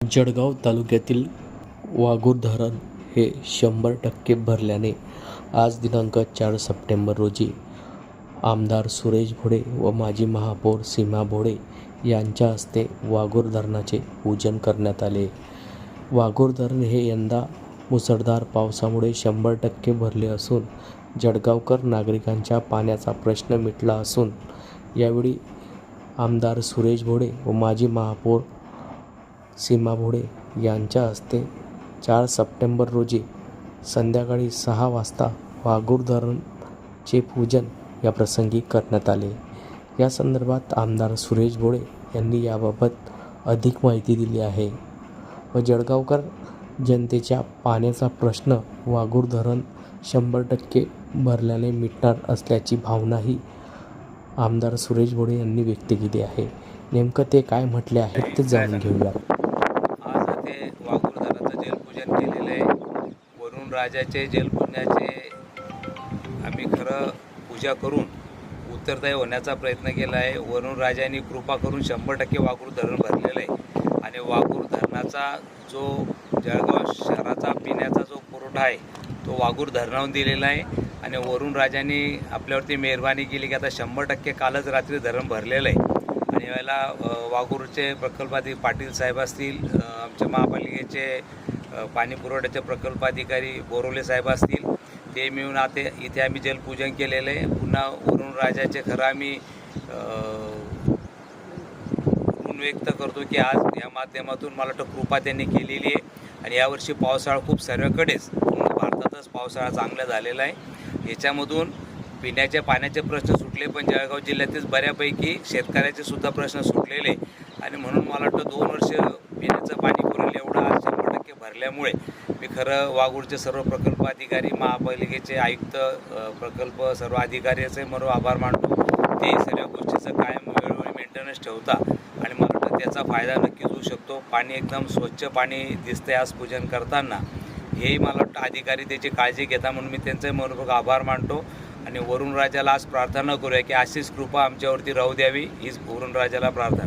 जळगाव तालुक्यातील वाघूर धरण हे शंभर टक्के भरल्याने आज दिनांक चार सप्टेंबर रोजी आमदार सुरेश भोडे व माजी महापौर सीमा भोडे यांच्या हस्ते वाघूर धरणाचे पूजन करण्यात आले. वाघूर धरण हे यंदा मुसळधार पावसामुळे शंभर टक्के भरले असून जळगावकर नागरिकांच्या पाण्याचा प्रश्न मिटला असून यावेळी आमदार सुरेश भोडे व माजी महापौर सीमा भोडे यांच्या हस्ते चार सप्टेंबर रोजी संध्याकाळी सहा वाजता वाघूर धरणचे पूजन या प्रसंगी करण्यात आले. या संदर्भात आमदार सुरेश भोळे यांनी याबाबत अधिक माहिती दिली आहे. व जळगावकर जनतेच्या पाण्याचा प्रश्न वाघूर धरण शंभर टक्के भरल्याने मिटणार असल्याची भावनाही आमदार सुरेश भोळे यांनी व्यक्त केली आहे. नेमकं ते काय म्हटले आहे ते जाणून घेऊया पूजन केलेलं आहे. वरुण राजाचे जलपुण्याचे आम्ही खरं पूजा करून उत्तरदायी होण्याचा प्रयत्न केला आहे. वरुण राजांनी कृपा करून शंभर टक्के वाघूर धरण भरलेलं आहे. आणि वाघूर धरणाचा जो जळगाव शहराचा पिण्याचा जो पुरवठा आहे तो वाघूर धरणाहून दिलेला आहे. आणि वरुण राजांनी आपल्यावरती मेहरबानी केली की आता शंभर टक्के कालच रात्री धरण भरलेलं आहे. आणि वेळेला वाघूरचे प्रकल्पातील पाटील साहेब असतील आमच्या महापालिकेचे पाणी पुरवठ्याचे प्रकल्पाधिकारी बोरोले साहेब असतील ते मिळून आता इथे आम्ही जलपूजन केलेलं आहे. पुन्हा वरून राजाचे खरं आम्ही व्यक्त करतो की आज या माध्यमातून मला वाटतं कृपा त्यांनी केलेली आहे. आणि यावर्षी पावसाळा खूप सर्वकडेच पूर्ण भारतातच पावसाळा चांगला झालेला आहे. याच्यामधून पिण्याच्या पाण्याचे प्रश्न सुटले पण जळगाव जिल्ह्यातच बऱ्यापैकी शेतकऱ्याचे सुद्धा प्रश्न सुटलेले. आणि म्हणून मला वाटतं दोन वर्ष पिण्याचं पाणी पुरेल एवढं आज भरल्यामुळे मी खरं वाघूरचे सर्व प्रकल्प अधिकारी महापालिकेचे आयुक्त प्रकल्प सर्व अधिकाऱ्याचे मरो आभार मानतो. ते सगळ्या गोष्टीचं कायम वेळोवेळी मेंटेनन्स ठेवता आणि मला वाटतं त्याचा फायदा नक्कीच होऊ शकतो. पाणी एकदम स्वच्छ पाणी दिसते आज पूजन करताना. हेही मला वाटतं अधिकारी त्याची काळजी घेता म्हणून मी त्यांचे मनपूर्वक आभार मानतो. आणि वरुण राजाला आज प्रार्थना करूया की अशीच कृपा आमच्यावरती राहू द्यावी हीच वरुण राजाला प्रार्थना.